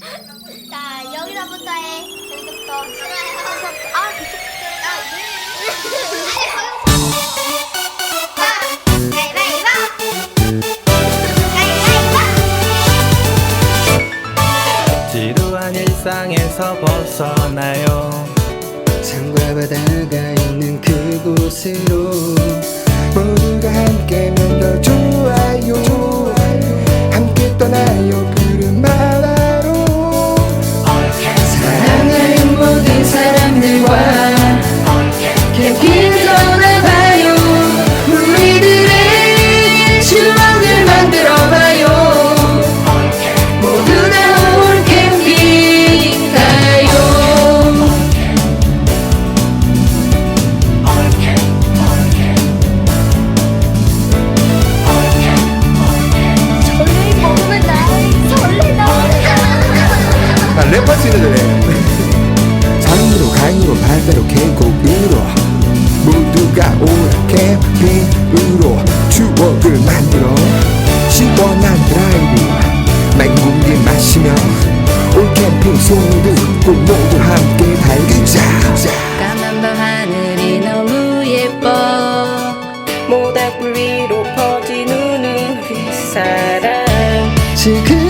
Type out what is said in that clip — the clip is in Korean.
자 여기서부터 해. 여기서부터. 아. 지루한 일상에서 벗어나요 산과 바다가 있는 그곳으로 랩할 수 있는 노래. 산으로 강으로 바다로 계곡으로. 모두가 오라 캠핑으로 추억을 만들어. 시원한 드라이브 맹공기 마시며 올 캠핑 소리 듣고 모두 함께 달리자. 까만 밤 하늘이 너무 예뻐. 모닥불 위로 퍼지는 휘사람. 지금은 우리의 일상을